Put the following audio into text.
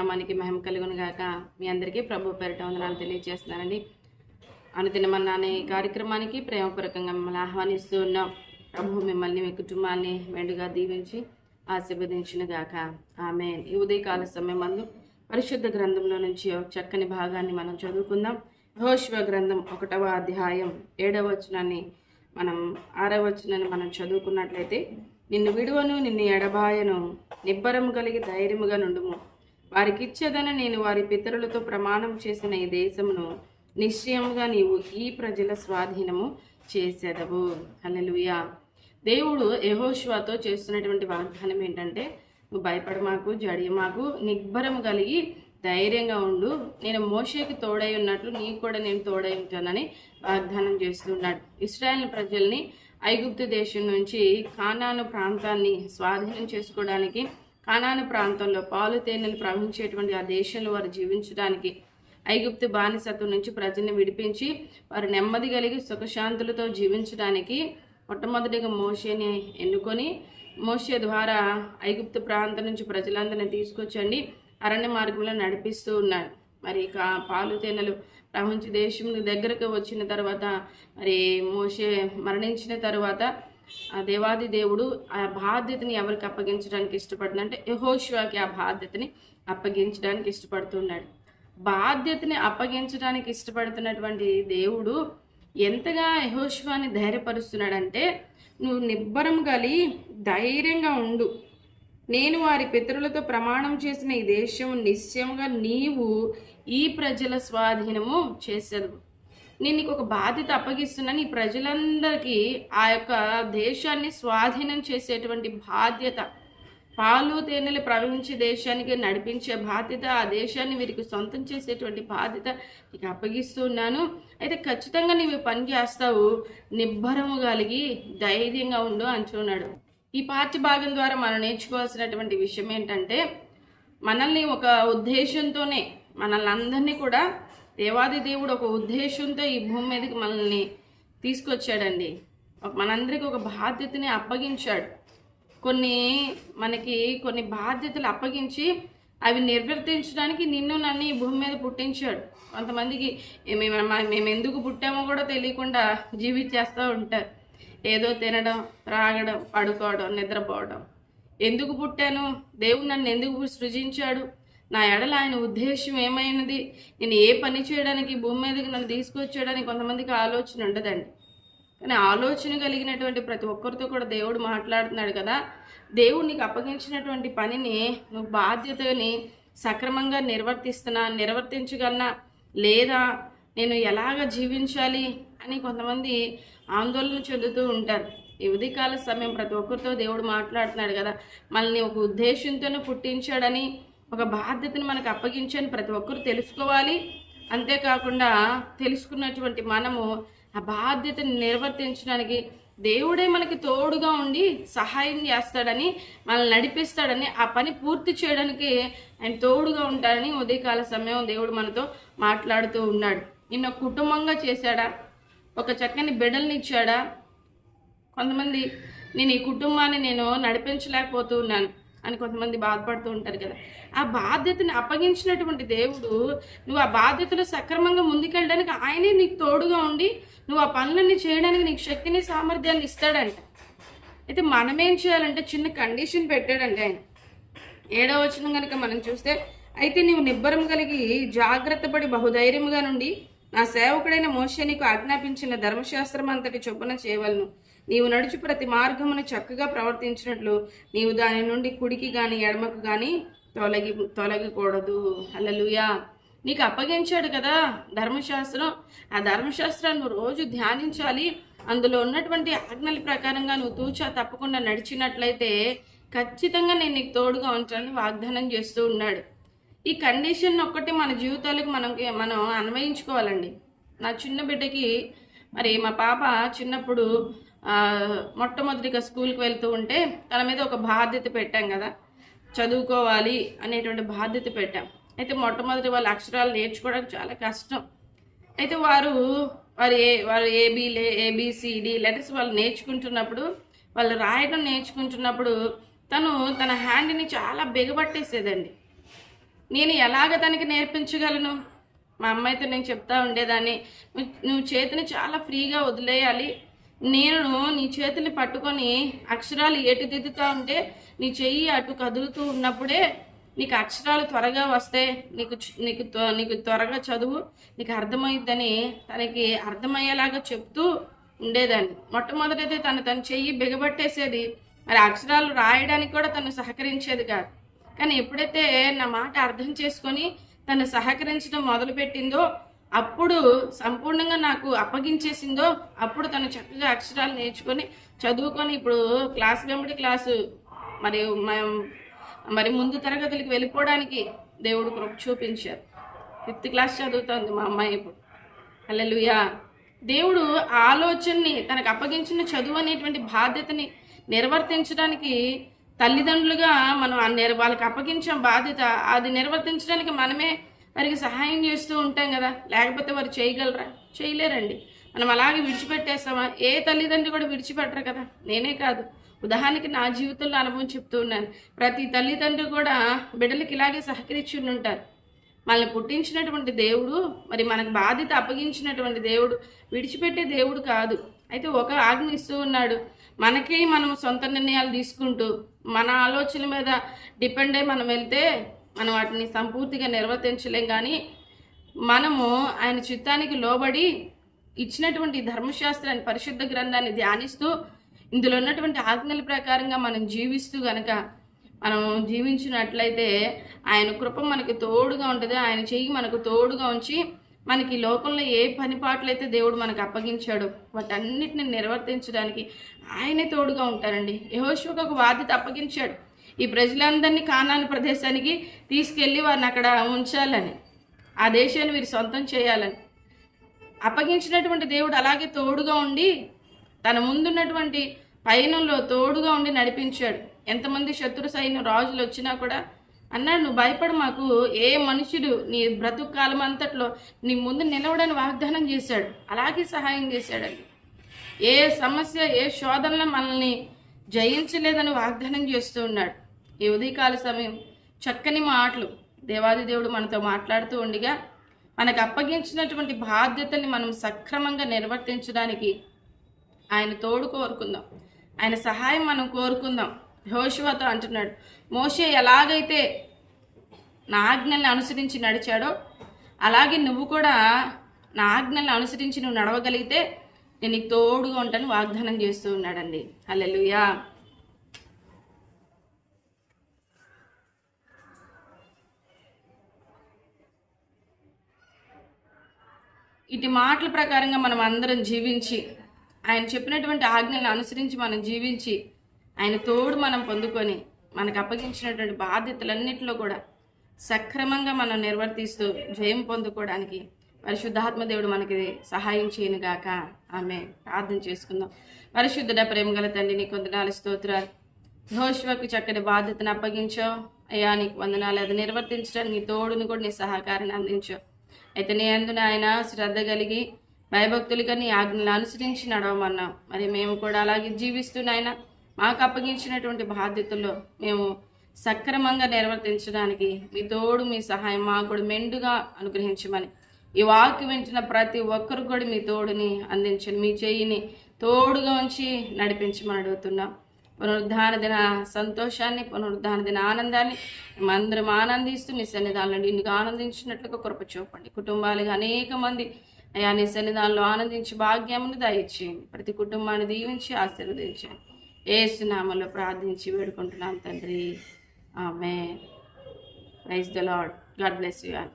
నామానికి మహిమ కలుగును గాక. మీ అందరికీ ప్రభు పేరిట వందనాలు తెలియజేస్తున్నానండి. అనుదినమన్న అనే కార్యక్రమానికి ప్రేమపూర్వకంగా మిమ్మల్ని ఆహ్వానిస్తూ ఉన్నాం. ప్రభు మిమ్మల్ని మీ కుటుంబాన్ని మెండుగా దీవించి ఆశీర్వదించిన గాక. ఆమె ఈ ఉదయకాల సమయం మందు పరిశుద్ధ గ్రంథంలో నుంచి చక్కని భాగాన్ని మనం చదువుకుందాం. యెహోషువ గ్రంథం ఒకటవ అధ్యాయం ఏడవ వచనాన్ని మనం ఆరవ వచనాన్ని మనం చదువుకున్నట్లయితే నిన్ను విడువను నిన్ను ఎడబాయను నిబ్బరం కలిగి ధైర్యముగా నుండుము. వారికిచ్చేదని నేను వారి పితరులతో ప్రమాణం చేసిన ఈ దేశమును నిశ్చయముగా నీవు ఈ ప్రజల స్వాధీనము చేసేదవు. హల్లెలూయా. దేవుడు యెహోషువతో చేస్తున్నటువంటి వాగ్దానం ఏంటంటే నువ్వు భయపడమాకు జడియమాకు నిబ్బరం కలిగి ధైర్యంగా ఉండు. నేను మోషేకి తోడై ఉన్నట్లు నీకు కూడా నేను తోడై ఉంటానని వాగ్దానం చేస్తున్నాడు. ఇస్రాయేల్ ప్రజల్ని ఐగుప్తు దేశం నుంచి కానాను ప్రాంతాన్ని స్వాధీనం చేసుకోవడానికి కానాను ప్రాంతంలో పాలు తేనెలు ప్రవహించేటువంటి ఆ దేశంలో వారు జీవించడానికి ఐగుప్తు బానిసత్వం నుంచి ప్రజల్ని విడిపించి వారు నెమ్మది కలిగి సుఖశాంతులతో జీవించడానికి మొట్టమొదటిగా మోషేని ఎన్నుకొని మోషే ద్వారా ఐగుప్తు ప్రాంతం నుంచి ప్రజలందరినీ తీసుకొచ్చండి అరణ్య మార్గంలో నడిపిస్తూ ఉన్నాడు మరి కా పాలు తేనెలు ప్రపంచ దేశం దగ్గరకు వచ్చిన తర్వాత మరి మోషే మరణించిన తర్వాత ఆ దేవాది దేవుడు ఆ బాధ్యతని ఎవరికి అప్పగించడానికి ఇష్టపడుతుందంటే యహోశివాకి ఆ బాధ్యతని అప్పగించడానికి ఇష్టపడుతున్నాడు. బాధ్యతని అప్పగించడానికి ఇష్టపడుతున్నటువంటి దేవుడు ఎంతగా యహోశివాని ధైర్యపరుస్తున్నాడంటే నువ్వు నిబ్బరం కలి ధైర్యంగా ఉండు. నేను వారి పితరులతో ప్రమాణం చేసిన ఈ దేశం నిశ్చయంగా నీవు ఈ ప్రజల స్వాధీనము చేసేది నేను నీకు ఒక బాధ్యత అప్పగిస్తున్నాను ఈ ప్రజలందరికీ ఆ యొక్క దేశాన్ని స్వాధీనం చేసేటువంటి బాధ్యత పాలు తేనెలు ప్రవహించే దేశానికి నడిపించే బాధ్యత ఆ దేశాన్ని వీరికి సొంతం చేసేటువంటి బాధ్యత నీకు అప్పగిస్తున్నాను అయితే ఖచ్చితంగా నీవు పని చేస్తావు. నిబ్బరము కలిగి ధైర్యంగా ఉండు అంటున్నాడు ఈ పాఠ్య భాగం ద్వారా మనం నేర్చుకోవాల్సినటువంటి విషయం ఏంటంటే మనల్ని ఒక ఉద్దేశంతోనే మనల్ని అందరినీ కూడా దేవాది దేవుడు ఒక ఉద్దేశంతో ఈ భూమి మీదకి మనల్ని తీసుకొచ్చాడండి. మనందరికీ ఒక బాధ్యతని అప్పగించాడు. కొన్ని మనకి కొన్ని బాధ్యతలు అప్పగించి అవి నిర్వర్తించడానికి నిన్ను నన్ను ఈ భూమి మీద పుట్టించాడు. కొంతమందికి మేము మేము ఎందుకు పుట్టామో కూడా తెలియకుండా జీవించేస్తూ ఉంటారు. ఏదో తినడం త్రాగడం పడుకోవడం నిద్రపోవడం. ఎందుకు పుట్టాను? దేవుడు నన్ను ఎందుకు సృజించాడు? నా ఎడల ఆయన ఉద్దేశం ఏమైనది? నేను ఏ పని చేయడానికి భూమి మీదకి నన్ను తీసుకొచ్చాడని కొంతమందికి ఆలోచన ఉండదండి. కానీ ఆలోచన కలిగినటువంటి ప్రతి ఒక్కరితో కూడా దేవుడు మాట్లాడుతున్నాడు కదా. దేవుడు నీకు అప్పగించినటువంటి పనిని నువ్వు బాధ్యతని సక్రమంగా నిర్వర్తిస్తున్నా నిర్వర్తించగలనా? లేదా నేను ఎలాగ జీవించాలి అని కొంతమంది ఆందోళన చెందుతూ ఉంటారు. ఈ ఉదయకాల సమయం ప్రతి ఒక్కరితో దేవుడు మాట్లాడుతున్నాడు కదా. మనల్ని ఒక ఉద్దేశంతోనే పుట్టించాడని ఒక బాధ్యతను మనకు అప్పగించని ప్రతి ఒక్కరు తెలుసుకోవాలి. అంతేకాకుండా తెలుసుకున్నటువంటి మనము ఆ బాధ్యతను నిర్వర్తించడానికి దేవుడే మనకి తోడుగా ఉండి సహాయం చేస్తాడని మనల్ని నడిపిస్తాడని ఆ పని పూర్తి చేయడానికి ఆయన తోడుగా ఉంటాడని ఉదయకాల సమయం దేవుడు మనతో మాట్లాడుతూ ఉన్నాడు. నిన్న కుటుంబంగా చేశాడా? ఒక చక్కని బిడ్డల్ని ఇచ్చాడా? కొంతమంది నేను ఈ కుటుంబాన్ని నేను నడిపించలేకపోతూ ఉన్నాను. అని కొంతమంది బాధపడుతూ ఉంటారు కదా. ఆ బాధ్యతని అప్పగించినటువంటి దేవుడు నువ్వు ఆ బాధ్యతలు సక్రమంగా ముందుకెళ్ళడానికి ఆయనే నీకు తోడుగా ఉండి నువ్వు ఆ పనులన్నీ చేయడానికి నీకు శక్తిని సామర్థ్యాన్ని ఇస్తాడంట. అయితే మనమేం చేయాలంటే చిన్న కండిషన్ పెట్టాడండి ఆయన. ఏడవ వచ్చిన కనుక మనం చూస్తే అయితే నీవు నిబ్బరం కలిగి జాగ్రత్త పడి బహుధైర్యముగా నుండి నా సేవకుడైన మోషే నీకు ఆజ్ఞాపించిన ధర్మశాస్త్రం అంతటి చొప్పున చేయవలను. నీవు నడుచు ప్రతి మార్గమును చక్కగా ప్రవర్తించినట్లు నీవు దాని నుండి కుడికి కానీ ఎడమకు కానీ తొలగి తొలగకూడదు అల్లలుయా నీకు అప్పగించాడు కదా ధర్మశాస్త్రం. ఆ ధర్మశాస్త్రాన్ని రోజు ధ్యానించాలి. అందులో ఉన్నటువంటి ఆజ్ఞల ప్రకారంగా నువ్వు తూచా తప్పకుండా నడిచినట్లయితే ఖచ్చితంగా నేను నీకు తోడుగా ఉంటానని వాగ్దానం చేస్తూ ఉన్నాడు. ఈ కండిషన్ ఒక్కటి మన జీవితాలకు మనం మనం అన్వయించుకోవాలండి. నా చిన్న బిడ్డకి మరి మా పాప చిన్నప్పుడు మొట్టమొదటిగా స్కూల్కి వెళ్తూ ఉంటే తన మీద ఒక బాధ్యత పెట్టాం కదా. చదువుకోవాలి అనేటువంటి బాధ్యత పెట్టాం. అయితే మొట్టమొదటి వాళ్ళ అక్షరాలు నేర్చుకోవడం చాలా కష్టం. అయితే వారు వారు ఏ వారు ఏబీలే ఏబిసిడి లెటర్స్ వాళ్ళు నేర్చుకుంటున్నప్పుడు వాళ్ళు రాయడం నేర్చుకుంటున్నప్పుడు తను తన హ్యాండ్ని చాలా బిగబట్టేసేదండి. నేను ఎలాగ తనకి నేర్పించగలను? మా అమ్మాయితో నేను చెప్తా ఉండేదాన్ని. నువ్వు చేతిని చాలా ఫ్రీగా వదిలేయాలి. నేను నీ చేతిని పట్టుకొని అక్షరాలు ఏటు దిద్దుతా ఉంటే నీ చెయ్యి అటు కదులుతూ ఉన్నప్పుడే నీకు అక్షరాలు త్వరగా వస్తే నీకు నీకు త్వ- నీకు త్వరగా చదువు నీకు అర్థమైద్దని తనకి అర్థమయ్యేలాగా చెప్తూ ఉండేదాన్ని. మొట్టమొదటైతే తను తన చెయ్యి బిగబట్టేసేది మరి అక్షరాలు రాయడానికి కూడా తను సహకరించేది కాదు. కానీ ఎప్పుడైతే నా మాట అర్థం చేసుకొని తను సహకరించడం మొదలుపెట్టిందో అప్పుడు సంపూర్ణంగా నాకు అప్పగించేసిందో అప్పుడు తను చక్కగా అక్షరాలు నేర్చుకొని చదువుకొని ఇప్పుడు క్లాస్ వెంబడి క్లాసు మరి మరి ముందు తరగతులకు వెళ్ళిపోవడానికి దేవుడు కృప చూపించారు. ఫిఫ్త్ క్లాస్ చదువుతోంది మా అమ్మాయి ఇప్పుడు. అల్లెలుయా దేవుడు ఆలోచనని తనకు అప్పగించిన చదువు అనేటువంటి బాధ్యతని నిర్వర్తించడానికి తల్లిదండ్రులుగా మనం వాళ్ళకి అప్పగించిన బాధ్యత అది నిర్వర్తించడానికి మనమే వారికి సహాయం చేస్తూ ఉంటాం కదా. లేకపోతే వారు చేయగలరా? చేయలేరండి. మనం అలాగే విడిచిపెట్టేస్తామా? ఏ తల్లిదండ్రులు కూడా విడిచిపెట్టరు కదా. నేనే కాదు. ఉదాహరణకి నా జీవితంలో అనుభవం చెప్తూ ఉన్నాను. ప్రతి తల్లిదండ్రులు కూడా బిడ్డలకి ఇలాగే సహకరించి ఉంటారు మనల్ని పుట్టించినటువంటి దేవుడు మరి మనకు బాధ్యత అప్పగించినటువంటి దేవుడు విడిచిపెట్టే దేవుడు కాదు. అయితే ఒక ఆజ్ఞ ఇస్తూ ఉన్నాడు. మనకి మనం సొంత నిర్ణయాలు తీసుకుంటూ మన ఆలోచన మీద డిపెండ్ అయి మనం వెళ్తే మనం వాటిని సంపూర్తిగా నిర్వర్తించలేం కానీ మనము ఆయన చిత్తానికి లోబడి ఇచ్చినటువంటి ధర్మశాస్త్రాన్ని పరిశుద్ధ గ్రంథాన్ని ధ్యానిస్తూ ఇందులో ఉన్నటువంటి ఆజ్ఞల ప్రకారంగా మనం జీవిస్తూ గనక మనం జీవించినట్లయితే ఆయన కృప మనకు తోడుగా ఉంటుంది ఆయన చెయ్యి మనకు తోడుగా ఉంచి మనకి లోకంలో ఏ పనిపాట్లయితే దేవుడు మనకు అప్పగించాడో వాటన్నిటిని నిర్వర్తించడానికి ఆయనే తోడుగా ఉంటారండి. యహోశివకు ఒక బాధ్యత అప్పగించాడు. ఈ ప్రజలందరినీ కానాని ప్రదేశానికి తీసుకెళ్ళి వారిని అక్కడ ఉంచాలని ఆ దేశాన్ని వీరు సొంతం చేయాలని. అప్పగించినటువంటి దేవుడు అలాగే తోడుగా ఉండి తన ముందున్నటువంటి పయనంలో తోడుగా ఉండి నడిపించాడు. ఎంతమంది శత్రు సైన్యం రాజులు వచ్చినా కూడా అన్నాడు నువ్వు భయపడు మాకు ఏ మనుషుడు నీ బ్రతుకు కాలం అంతట్లో నీ ముందు నిలవడని వాగ్దానం చేశాడు. అలాగే సహాయం చేశాడండి. ఏ సమస్య ఏ శోధనలో మనల్ని జయించలేదని వాగ్దానం చేస్తూ ఉన్నాడు. ఈ ఉదయకాల సమయం చక్కని మాటలు దేవాది దేవుడు మనతో మాట్లాడుతూ ఉండిగా మనకు అప్పగించినటువంటి బాధ్యతని మనం సక్రమంగా నిర్వర్తించడానికి ఆయన తోడు కోరుకుందాం. ఆయన సహాయం మనం కోరుకుందాం. హోషువతో అంటున్నాడు మోషే ఎలాగైతే నా ఆజ్ఞల్ని అనుసరించి నడిచాడో అలాగే నువ్వు కూడా నా ఆజ్ఞల్ని అనుసరించి నువ్వు నడవగలిగితే నేను నీకు తోడుగా ఉంటాను వాగ్దానం చేస్తూ ఉన్నాడండి. అల్లెలుయా ఇటు మాటల ప్రకారంగా మనం అందరం జీవించి ఆయన చెప్పినటువంటి ఆజ్ఞలను అనుసరించి మనం జీవించి ఆయన తోడు మనం పొందుకొని మనకు అప్పగించినటువంటి బాధ్యతలన్నింటిలో కూడా సక్రమంగా మనం నిర్వర్తిస్తూ జయం పొందుకోవడానికి పరిశుద్ధాత్మ దేవుడు మనకి సహాయం చేయనుగాక ఆమె ప్రార్థన చేసుకుందాం. పరిశుద్ధుడ ప్రేమగల తండ్రి నీకు వందనాలు స్తోత్రాలు. యహోష్వకు చక్కటి బాధ్యతను అప్పగించావు అయ్యా నీకు వందనాలు. అది నిర్వర్తించడానికి నీ తోడుని కూడా నీ సహకారాన్ని అందించావు అయితే నీ అందున ఆయన శ్రద్ధ కలిగి భయభక్తులుగా నీ ఆజ్ఞలు అనుసరించి నడవమన్నాం. మరి మేము కూడా అలాగే జీవిస్తున్నాయన మాకు అప్పగించినటువంటి బాధ్యతల్లో మేము సక్రమంగా నిర్వర్తించడానికి మీ తోడు మీ సహాయం మాకు కూడా మెండుగా అనుగ్రహించమని ఈ వాక్యం వింటున్న ప్రతి ఒక్కరు కూడా మీ తోడుని అందించండి. మీ చేయిని తోడుగా ఉంచి నడిపించమని అడుగుతున్నాం. పునరుద్ధాన దిన సంతోషాన్ని పునరుద్ధాన దిన ఆనందాన్ని మేమందరం ఆనందిస్తూ మీ సన్నిధానంలో నిన్నుగా ఆనందించినట్లుగా కృప చూపండి. కుటుంబాలుగా అనేక మంది అయా నీ సన్నిధానంలో ఆనందించి భాగ్యమును దయచేయండి. ప్రతి కుటుంబాన్ని దీవించి ఆశీర్వదించండి. ఏసునామలో ప్రార్థించి వేడుకుంటున్నాం తండ్రి. ఆమె praise the Lord God bless you all.